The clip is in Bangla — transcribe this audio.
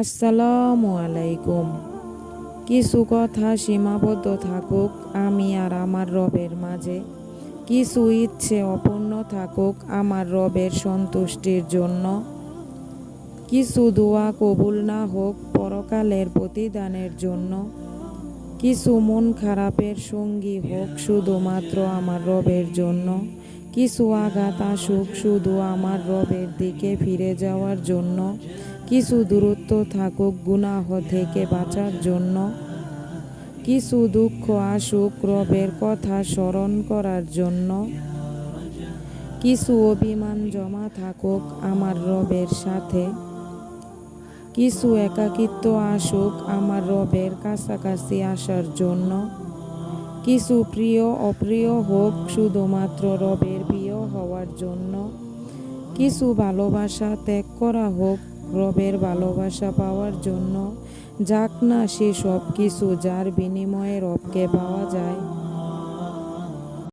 আসসালামু আলাইকুম কিছু কথা সীমাবদ্ধ থাকুক, আমি আর আমার রবের মাঝে। কিছু ইচ্ছে অপূর্ণ থাকুক, আমার রবের সন্তুষ্টির জন্য। কিছু দোয়া কবুল না হোক, পরকালের প্রতিদানের জন্য। কিছু মন খারাপের সঙ্গী হোক, শুধুমাত্র আমার রবের জন্য। কিছু আঘাত আসুক শুধু আমার রবের দিকে ফিরে যাওয়ার জন্য, কিছু দূরত্ব থাকুক গুনাহ থেকে বাঁচার জন্য, কিছু দুঃখ আসুক রবের কথা স্মরণ করার জন্য, কিছু অভিমান জমা থাকুক আমার রবের সাথে, কিছু একাকিত্ব আসুক আমার রবের কাছাকাছি আসার জন্য কিছু প্রিয় অপ্রিয় হোক শুধুমাত্র রবের প্রিয় হওয়ার জন্য। কিছু ভালোবাসা ত্যাগ করা হোক রবের ভালোবাসা পাওয়ার জন্য। যাক না সে সব কিছু যার বিনিময়ে রবকে পাওয়া যায়।